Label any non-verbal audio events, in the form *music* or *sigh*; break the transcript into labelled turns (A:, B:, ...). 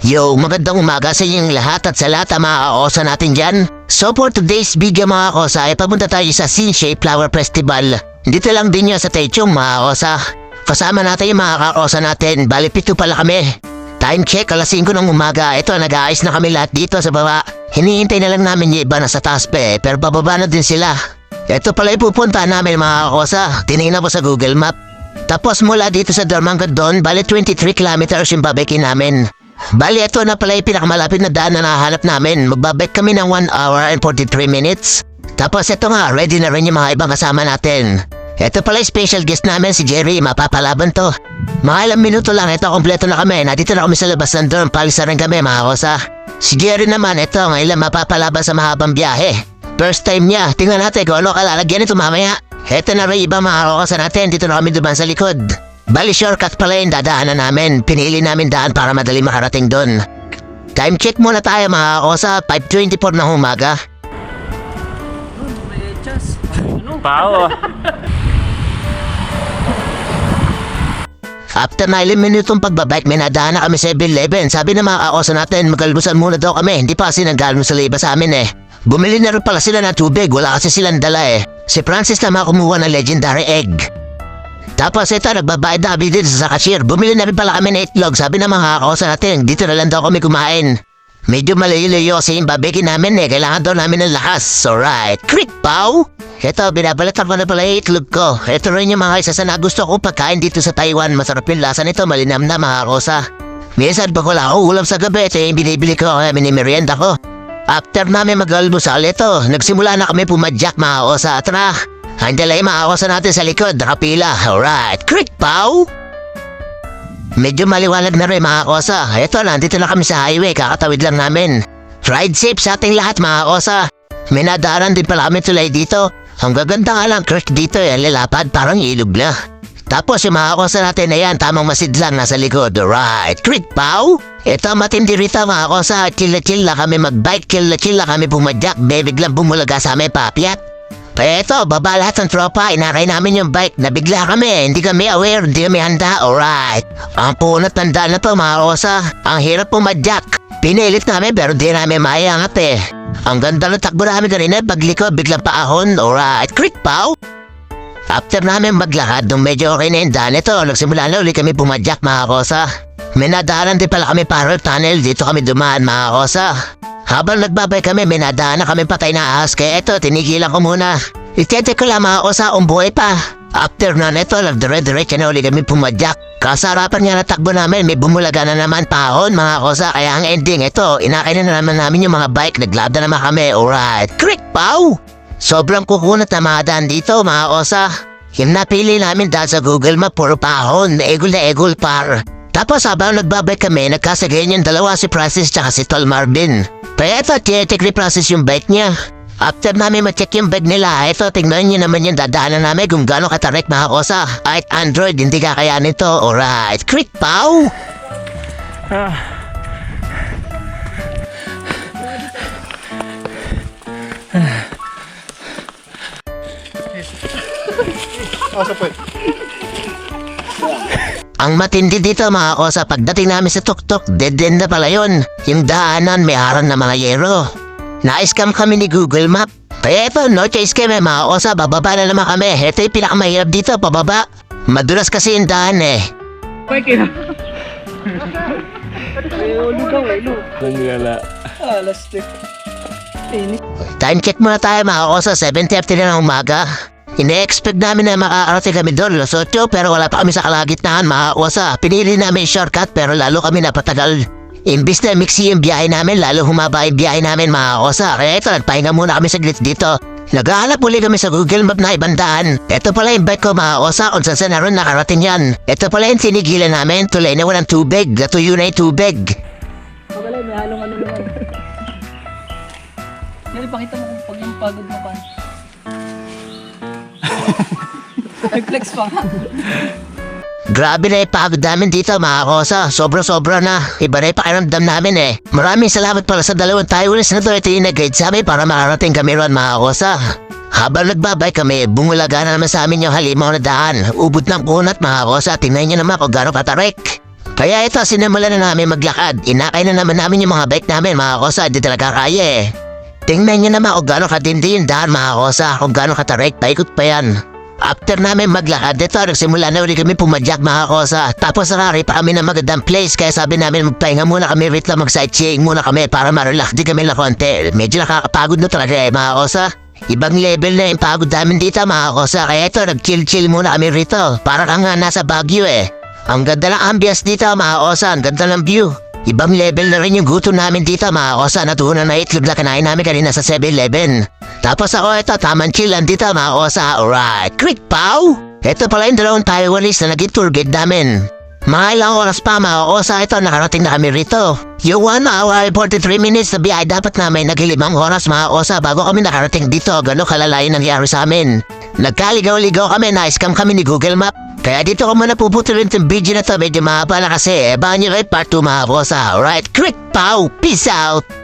A: Yo, magandang umaga sa inyong lahat at sa lahat ang mga natin dyan. So for today's video mga kaosa ay papunta tayo sa Sinshay Flower Festival. Dito lang din yun sa Taichung mga kaosa. Kasama natin yung mga kaosa natin, bali pito pala kami. Time check, alas 5 ng umaga. Ito, nag-aayos na kami lahat dito sa baba. Hinihintay na lang namin yung iba na sa taas pa eh, pero bababa na din sila. Ito pala yung pupunta namin mga kaosa. Tinignan ko sa Google Map. Tapos mula dito sa Darmangadon, bali 23 kilometers yung babike namin. Bali, ito na pala yung pinakamalapit na daan na nahanap namin. Magbabike kami ng 1 hour and 43 minutes. Tapos ito nga, ready na rin yung mga ibang kasama natin. Ito pala yung special guest namin, si Jerry. Mapapalaban to. Mga ilang minuto lang, ito kompleto na kami. Nandito na kami sa labas ng dorm. Palis na rin kami, mga kosa. Si Jerry naman, ito, ngayon lang mapapalaban sa mahabang biyahe. First time niya. Tingnan natin kung ano kalalagyan nito mamaya. Ito na rin ibang mga kosa natin. Dito na kami duman sa likod. Bali shortcut pala yung dadaanan namin. Pinili namin daan para madali makarating doon. Time check muna tayo mga kosa. 5.24 ng umaga.
B: Pao.
A: After na ilang minutong pagbabike, may nadaan na kami sa 7-Eleven. Sabi ng mga kaosa natin, magalbusan muna daw kami. Hindi pa kasi naggalmo sa liba sa amin eh. Bumili na rin pala sila ng tubig. Wala kasi silang dala eh. Si Francis naman kumuha ng legendary egg. Tapos ito, nagbabayad na kami dito sa cashier. Bumili na rin pala kami ng itlog. Sabi ng mga kaosa natin, dito na lang daw kami kumain. Medyo malayo-layo kasi yung babeki namin eh. Kailangan daw namin ng lakas. Alright. Creek Pau! Ito, binabalitan ko na pala yung itlog ko. Ito rin yung mga isa sa nagusto ko pagkain dito sa Taiwan. Masarap yung lasa nito, malinam na mga kosa. Minsan pag wala akong ulam sa gabi, ito yung binibili ko kaya minimerienda ko. After namin mag-almusal, ito, nagsimula na kami pumadyak mga kosa. Tara, handala yung mga kosa natin sa likod, nakapila. Alright, Creek Pau! Medyo maliwanag na rin mga kosa. Ito, nandito na kami sa highway, kakatawid lang namin. Ride safe sa ating lahat mga kosa. May nadaanan din pala kami tulay dito. Ang gaganda nga lang creek dito eh, lalapad parang ilog na. Tapos yung mga kosa natin na yan, tamang masid lang nasa likod. Right, creek pau? Ito matindi rito mga kosa, chill-chill na kami magbike, chill-chill na kami pumadyak, may biglang bumulaga sa amin papiat. Eto, baba lahat ng tropa, inakay namin yung bike, nabigla kami, hindi kami aware, hindi kami handa, alright. Ang punot daan na to mga kosa, ang hirap pumadyak. Pinilit namin pero di namin maiangat eh. Ang ganda ng takbo namin kanina, pagliko, biglang paahon, alright. Creek pau? After namin maglakad, nung medyo okay na yung daan ito, nagsimula na ulit kami pumadyak mga kosa. May nadaanan din pala kami parallel tunnel, dito kami dumaan mga kosa. Habang nagbabay kami, may nadaanan kami patay na ahas, kaya eto, tinigilan ko muna. Itete ko lang mga kung buhay pa. After na neto, nagdire-diretso na ulit kami pumadyak. Kasarapan nga na takbo namin, may bumulaga na naman pahon mga kosa, kaya ang ending ito, inakay na naman namin yung mga bike, naglabda naman kami, alright. Creek Pau! Sobrang kukunat na mga dito mga kosa. Yung napili namin dahil sa Google Map, puro pahon, egol na egol par. Tapos habang nagbabike kami, nagkasagayan yung dalawa si Francis tsaka si Tol Marvin. Kaya ito, tinetik ni Francis yung bike niya. After namin ma-check yung bag nila, ito, tingnan niyo naman yung dadaanan namin kung gaano katarik mga kosa. Kahit Android, hindi kakayanin to. Alright, Creek Pau! Ang matindi dito mga kosa, pagdating namin sa tuktok, dead end na pala yun. Yung daanan may harang na mga yero. Na-scam kami ni Google Map. Kaya ito, no choice kami mga kosa, bababa na naman kami. Ito yung pinakamahirap dito, pababa. Madulas kasi yung daan eh.
B: Nanggala.
A: Time check muna tayo mga kosa, 7.30 na ng umaga. Ine-expect namin na makakarating kami doon, Los Ocho, pero wala pa kami sa kalagitnaan mga. Pinili namin shortcut pero lalo kami napatagal. Imbis na mixi yung biyahe namin, lalo humaba yung biyahe namin mga kosa. Kaya ito, nagpahinga muna kami saglit dito. Naghahanap uli kami sa Google Map na ibang daan. Ito pala yung bike ko mga kosa kung saan saan na rin nakarating yan. Ito pala yung tinigilan namin, tulay na walang tubig, natuyo na yung tubig.
C: Pagalay, may halong ano naman. *laughs* Yan, ipakita mo kung pag yung pagod mo pa. *laughs* Nag-flex pa.
A: Grabe na ipagod namin dito mga kosa. Sobra-sobra na. Iba na yung pakiramdam namin eh. Maraming salamat pala sa dalawang Taiwanese na to ito yung nag-guide sa amin para makarating kami ron mga kosa. Habang nagbabay kami, bumulaga na naman sa amin yung halimaw na daan. Ubod ng kunat mga kosa. Tingnan niyo naman kung gano'ng katarik. Kaya ito, sinimulan na namin maglakad. Inakay na naman namin yung mga bike namin, mga kosa, di talaga kaya eh. Tingnan nyo naman kung gano'ng katindi yung daan, mga kosa, kung gano'ng katarik, paikot pa yan. After namin maglakad dito, nagsimula na ulit kami pumadyak mga kosa. Tapos nakari pa kami ng magandang place, kaya sabi namin magpahinga muna kami rito, mag-sightseeing muna kami para ma-relax din kami na konti. Medyo nakakapagod na talaga eh, mga kosa. Ibang level na yung pagod namin dito mga kosa, kaya ito, nag-chill-chill muna kami rito. Para kang nga nasa Baguio eh. Ang ganda ng ambience dito mga kosa, ang ganda ng view. Ibang level na rin yung gutom namin dito mga kosa, na itlog na kinain namin kanina sa 7-Eleven. Tapos ako ito, tamang chillan dito mga kosa, alright. Quick pow! Ito pala yung dalawang Taiwanese na naging tour guide namin. Mga ilang oras pa mga ito nakarating na kami rito. Yung 1 hour 43 minutes na biyay dapat namin naghilimang oras mga kosa bago kami nakarating dito. Gano'ng kalalayo nangyari sa amin. Nagkaligaw-ligaw kami, na-scam kami ni Google Map. Kaya dito ko muna puputulin itong video na to, medyo mahaba na kasi. Eh, bahan nyo kayo part 2 mga kosa. Alright, quick pow! Peace out!